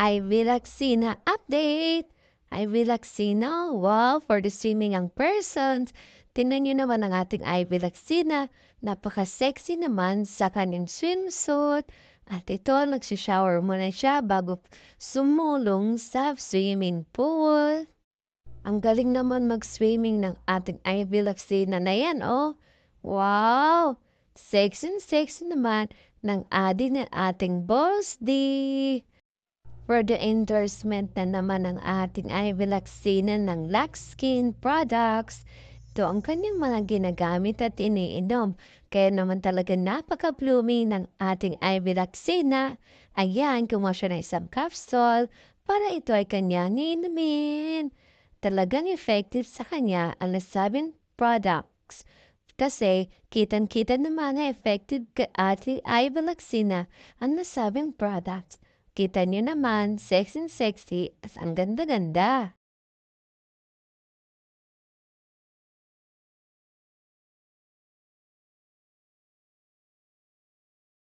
IV Laxina update! IV Laxina, wow, for the swimming ang persons. Tingnan niyo naman ang ating IV Laxina. Napaka-sexy naman sa kanyang swimsuit. At ito, nagsishower muna siya bago sumulong sa swimming pool. Ang galing naman mag-swimming ng ating IV Laxina na yan, oh. Wow! Sexy sexy naman ng adi ng ating boss di. For the endorsement na naman ng ating IV Laxina ng Lux Skin Products. Ito ang kanyang mga ginagamit at iniinom. Kaya naman talaga napaka-blooming ng ating IV Laxina. Ayan, kumuha siya ng isang capsule para ito ay kanyang inumin. Talagang effective sa kanya ang nasabing products. Kasi kitang-kita naman na effective ka ating IV Laxina ang nasabing products. Kita niyo naman, sexy sexy at ang ganda-ganda.